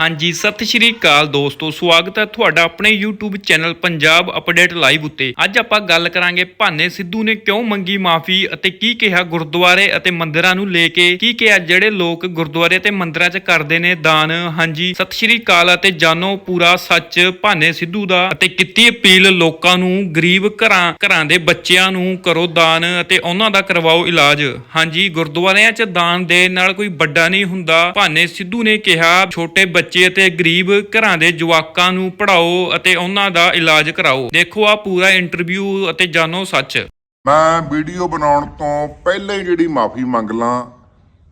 ਹਾਂਜੀ, ਸਤਿ ਸ਼੍ਰੀ ਅਕਾਲ ਦੋਸਤੋ, ਸਵਾਗਤ ਹੈ ਤੁਹਾਡਾ ਆਪਣੇ YouTube channel Punjab update live ਉੱਤੇ। ਅੱਜ ਆਪਾਂ ਗੱਲ ਕਰਾਂਗੇ ਭਾਨੇ ਸਿੱਧੂ ਨੇ ਕਿਉਂ ਮੰਗੀ ਮਾਫੀ ਅਤੇ ਕੀ ਕਿਹਾ ਗੁਰਦੁਆਰੇ ਅਤੇ ਮੰਦਿਰਾਂ ਨੂੰ ਲੈ ਕੇ? ਕੀ ਕਿਹਾ ਜਿਹੜੇ ਲੋਕ ਗੁਰਦੁਆਰੇ ਤੇ ਮੰਦਿਰਾਂ 'ਚ ਕਰਦੇ ਨੇ ਦਾਨ? ਹਾਂਜੀ, ਸਤਿ ਸ਼੍ਰੀ ਅਕਾਲ ਅਤੇ ਜਾਨੋ ਪੂਰਾ ਸੱਚ, ਭਾਨੇ ਸਿੱਧੂ ਦਾ ਅਤੇ ਕੀਤੀ ਅਪੀਲ ਲੋਕਾਂ ਨੂੰ, ਗਰੀਬ ਘਰਾਂ ਘਰਾਂ ਦੇ ਬੱਚਿਆਂ ਨੂੰ ਕਰੋ ਦਾਨ ਅਤੇ ਉਹਨਾਂ ਦਾ ਕਰਵਾਓ ਇਲਾਜ। ਹਾਂਜੀ, ਗੁਰਦੁਆਰਿਆਂ 'ਚ ਦਾਨ ਦੇ ਨਾਲ ਕੋਈ ਵੱਡਾ ਨਹੀਂ ਹੁੰਦਾ। ਭਾਨੇ ਸਿੱਧੂ ਨੇ ਕਿਹਾ, ਛੋਟੇ ਬੱਚੇ ਅਤੇ ਗਰੀਬ ਘਰਾਂ ਦੇ ਜਵਾਕਾਂ ਨੂੰ ਪੜ੍ਹਾਓ ਅਤੇ ਉਹਨਾਂ ਦਾ ਇਲਾਜ ਕਰਾਓ। ਦੇਖੋ ਆ ਪੂਰਾ ਇੰਟਰਵਿਊ ਅਤੇ ਜਾਨੋ ਸੱਚ। ਮੈਂ ਵੀਡੀਓ ਬਣਾਉਣ ਤੋਂ ਪਹਿਲਾਂ ਹੀ ਜਿਹੜੀ ਮਾਫੀ ਮੰਗ ਲਾਂ,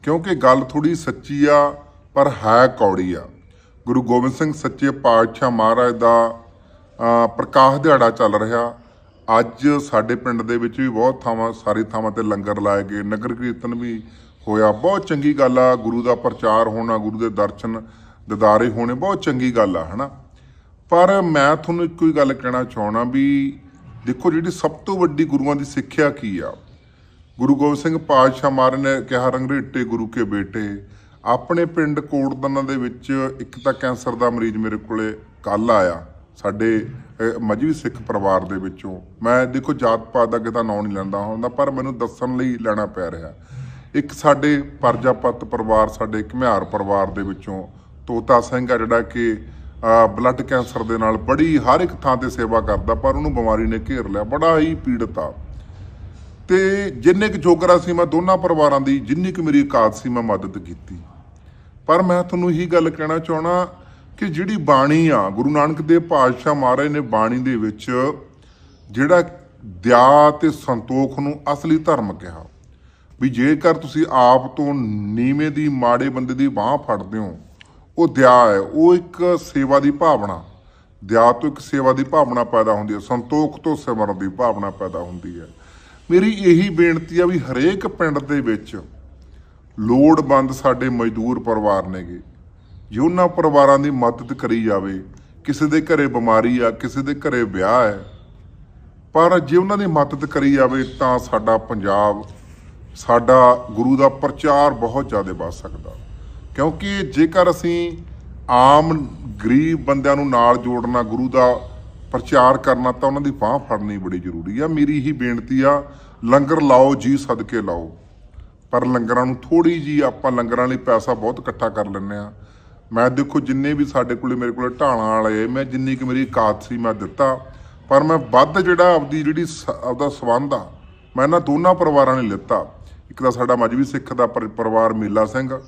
ਕਿਉਂਕਿ ਗੱਲ ਥੋੜੀ ਸੱਚੀ ਆ, ਪਰ ਹੈ ਕੌੜੀ ਆ। ਗੁਰੂ ਗੋਬਿੰਦ ਸਿੰਘ ਸੱਚੇ ਪਾਤਸ਼ਾਹ ਮਹਾਰਾਜ ਦਾ ਪ੍ਰਕਾਸ਼ ਦਿਹਾੜਾ ਚੱਲ ਰਿਹਾ। ਅੱਜ ਸਾਡੇ ਪਿੰਡ ਦੇ ਵਿੱਚ ਵੀ ਬਹੁਤ ਥਾਵਾਂ, ਸਾਰੀ ਥਾਵਾਂ ਤੇ ਲੰਗਰ ਲਾਏ ਗਏ, ਨਗਰ ਕੀਰਤਨ ਵੀ ਹੋਇਆ। ਬਹੁਤ ਚੰਗੀ ਗੱਲ ਆ, ਗੁਰੂ ਦਾ ਪ੍ਰਚਾਰ ਹੋਣਾ, ਗੁਰੂ ਦੇ ਦਰਸ਼ਨ। ਦਿਦਾਰੇ ਹੋਣੇ ਬਹੁਤ ਚੰਗੀ ਗੱਲ ਆ ਹਨਾ? ਪਰ ਮੈਂ ਤੁਹਾਨੂੰ ਇੱਕੋ ਹੀ ਗੱਲ ਕਹਿਣਾ ਚਾਹਣਾ ਵੀ ਦੇਖੋ ਜਿਹੜੀ ਸਭ ਤੋਂ ਵੱਡੀ ਗੁਰੂਆਂ ਦੀ ਸਿੱਖਿਆ ਕੀ ਆ? ਗੁਰੂ ਗੋਬਿੰਦ ਸਿੰਘ ਪਾਤਸ਼ਾਹ ਮਹਾਰਾਜ ਨੇ ਕਿਹਾ ਰੰਗਰੇਟੇ ਗੁਰੂ ਕੇ ਬੇਟੇ ਆਪਣੇ ਪਿੰਡ ਕੋਟਦਨਾ ਦੇ ਵਿੱਚ ਇੱਕ ਤਾਂ ਕੈਂਸਰ ਦਾ ਮਰੀਜ਼ ਮੇਰੇ ਕੋਲੇ ਕੱਲ ਆਇਆ ਸਾਡੇ ਅਹ, ਸਿੱਖ ਪਰਿਵਾਰ ਦੇ ਵਿੱਚੋਂ। ਮੈਂ ਦੇਖੋ ਜਾਤ ਪਾਤ ਦਾ ਅੱਗੇ ਤਾਂ ਨਾਂ ਨਹੀਂ ਲੈਂਦਾ ਹੁੰਦਾ ਪਰ ਮੈਨੂੰ ਦੱਸਣ ਲਈ ਲੈਣਾ ਪੈ ਰਿਹਾ। ਇੱਕ ਸਾਡੇ ਪਰਜਾਪਤ ਪਰਿਵਾਰ ਸਾਡੇ ਘਮਿਆਰ ਪਰਿਵਾਰ ਦੇ ਵਿੱਚੋਂ ਤੋਤਾ ਸਿੰਘ ਆ ਜਿਹੜਾ ਕਿ ਬਲੱਡ ਕੈਂਸਰ ਦੇ ਨਾਲ ਬੜੀ ਹਰ ਇੱਕ ਥਾਂ ਤੇ ਸੇਵਾ ਕਰਦਾ, ਪਰ ਉਹਨੂੰ ਬਿਮਾਰੀ ਨੇ ਘੇਰ ਲਿਆ, ਬੜਾ ਹੀ ਪੀੜਤ ਆ। ਤੇ ਜਿੰਨੇ ਕੁ ਜੋਗਰਾ ਸੀ ਮੈਂ, ਦੋਨਾਂ ਪਰਿਵਾਰਾਂ ਦੀ ਜਿੰਨੀ ਕੁ ਮੇਰੀ ਔਕਾਤ ਸੀ, ਮੈਂ ਮਦਦ ਕੀਤੀ। ਪਰ ਮੈਂ ਤੁਹਾਨੂੰ ਇਹੀ ਗੱਲ ਕਹਿਣਾ ਚਾਹਣਾ ਕਿ ਜਿਹੜੀ ਬਾਣੀ ਆ, ਗੁਰੂ ਨਾਨਕ ਦੇਵ ਪਾਤਸ਼ਾਹ ਮਹਾਰਾਜ ਨੇ ਬਾਣੀ ਦੇ ਵਿੱਚ ਜਿਹੜਾ ਦਇਆ ਤੇ ਸੰਤੋਖ ਨੂੰ ਅਸਲੀ ਧਰਮ ਕਿਹਾ, ਵੀ ਜੇਕਰ ਤੁਸੀਂ ਆਪ ਤੋਂ ਨੀਵੇਂ ਦੀ, ਮਾੜੇ ਬੰਦੇ ਦੀ ਬਾਹ ਫੜਦੇ ਹੋ ਉਹ ਦਿਆ ਹੈ, ਉਹ ਇੱਕ ਸੇਵਾ ਦੀ ਭਾਵਨਾ। ਦਿਆ ਤੋਂ ਇੱਕ ਸੇਵਾ ਦੀ ਭਾਵਨਾ ਪੈਦਾ ਹੁੰਦੀ ਹੈ, ਸੰਤੋਖ ਤੋਂ ਸਿਮਰਨ ਦੀ ਭਾਵਨਾ ਪੈਦਾ ਹੁੰਦੀ ਹੈ। ਮੇਰੀ ਇਹੀ ਬੇਨਤੀ ਆ ਵੀ ਹਰੇਕ ਪਿੰਡ ਦੇ ਵਿੱਚ ਲੋੜਵੰਦ ਸਾਡੇ ਮਜ਼ਦੂਰ ਪਰਿਵਾਰ ਨੇਗੇ। ਜੇ ਉਹਨਾਂ ਪਰਿਵਾਰਾਂ ਦੀ ਮਦਦ ਕਰੀ ਜਾਵੇ, ਕਿਸੇ ਦੇ ਘਰੇ ਬਿਮਾਰੀ ਆ, ਕਿਸੇ ਦੇ ਘਰੇ ਵਿਆਹ ਹੈ, ਪਰ ਜੇ ਉਹਨਾਂ ਦੀ ਮਦਦ ਕਰੀ ਜਾਵੇ ਤਾਂ ਸਾਡਾ ਪੰਜਾਬ, ਸਾਡਾ ਗੁਰੂ ਦਾ ਪ੍ਰਚਾਰ ਬਹੁਤ ਜ਼ਿਆਦਾ ਵੱਧ ਸਕਦਾ। ਕਿਉਂਕਿ ਜੇਕਰ ਅਸੀਂ ਆਮ ਗਰੀਬ ਬੰਦਿਆਂ ਨੂੰ ਨਾਲ ਜੋੜਨਾ, ਗੁਰੂ ਦਾ ਪ੍ਰਚਾਰ ਕਰਨਾ, ਤਾਂ ਉਹਨਾਂ ਦੀ ਬਾਹ ਫੜਨੀ ਬੜੀ ਜ਼ਰੂਰੀ ਆ। ਮੇਰੀ ਹੀ ਬੇਨਤੀ ਆ, ਲੰਗਰ ਲਾਓ, ਜੀ ਸਦਕੇ ਲਾਓ। ਪਰ ਲੰਗਰਾਂ ਨੂੰ ਥੋੜੀ ਜੀ ਆਪਾਂ ਲੰਗਰਾਂ ਲਈ ਪੈਸਾ ਬਹੁਤ ਇਕੱਠਾ ਕਰ ਲੈਂਦੇ ਆ। ਮੈਂ ਦੇਖੋ, ਜਿੰਨੇ ਵੀ ਸਾਡੇ ਕੋਲੇ, ਮੇਰੇ ਕੋਲੇ ਢਾਲਾਂ ਵਾਲੇ ਮੈਂ ਜਿੰਨੀ ਕਿ ਮੇਰੀ ਔਕਾਤ ਸੀ, ਮੈਂ ਦਿੱਤਾ। ਪਰ ਮੈਂ ਵੱਧ ਜਿਹੜਾ ਆਪਦੀ ਜਿਹੜੀ ਸ- ਆਪਦਾ ਸਬੰਧ ਆ, ਮੈਂ ਇਹਨਾਂ ਦੋਨਾਂ ਪਰਿਵਾਰਾਂ ਨੇ ਲਿੱਤਾ। ਇੱਕ ਤਾਂ ਸਾਡਾ ਮਜਬੀ ਸਿੱਖ ਦਾ ਪਰ- ਪਰਿਵਾਰ ਮੇਲਾ ਸਿੰਘ